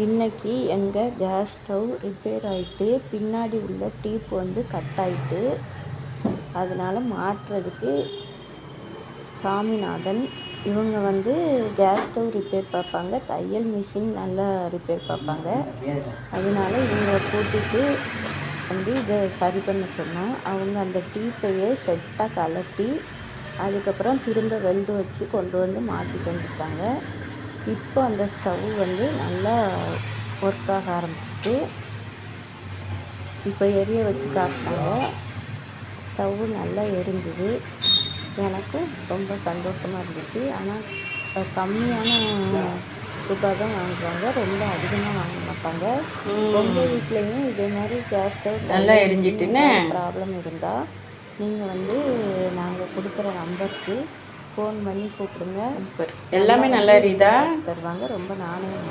இன்றைக்கி எங்கள் gas stove repair ஆகிட்டு பின்னாடி உள்ள டீப் வந்து கட் ஆகிட்டு அதனால் மாட்டுறதுக்கு சாமிநாதன் இவங்க வந்து கேஸ் ஸ்டவ் ரிப்பேர் பார்ப்பாங்க. தையல் மிஷின் நல்லா ரிப்பேர் பார்ப்பாங்க. அதனால இவங்களை கூட்டிகிட்டு வந்து இதை சரி பண்ண சொன்னோம். அவங்க அந்த டீப்பையே செட்டாக கலட்டி அதுக்கப்புறம் திரும்ப வெல்டு வச்சு கொண்டு வந்து மாற்றி தந்துருக்காங்க இப்போ அந்த ஸ்டவ் வந்து நல்லா ஒர்க் ஆக ஆரம்பிச்சிட்டு இப்போ எரிய வச்சு காட்டினாங்க ஸ்டவ்வு நல்லா எரிஞ்சுது. எனக்கும் ரொம்ப சந்தோஷமாக இருந்துச்சு. ஆனால் கம்மியான ரூபாய் தான் வாங்குவாங்க. ரொம்ப அதிகமாக வாங்க மாட்டாங்க. உங்கள் வீட்லேயும் இதே மாதிரி கேஸ் ஸ்டவ் நல்லா எரிஞ்சிட்டுன்னு? ப்ராப்ளம் இருந்தால் நீங்கள் வந்து நாங்கள் கொடுக்குற நம்பருக்கு ஃபோன் பண்ணி கூப்பிடுங்க. எல்லாமே நல்லா எரியுதா தருவாங்க. ரொம்ப நாணயம்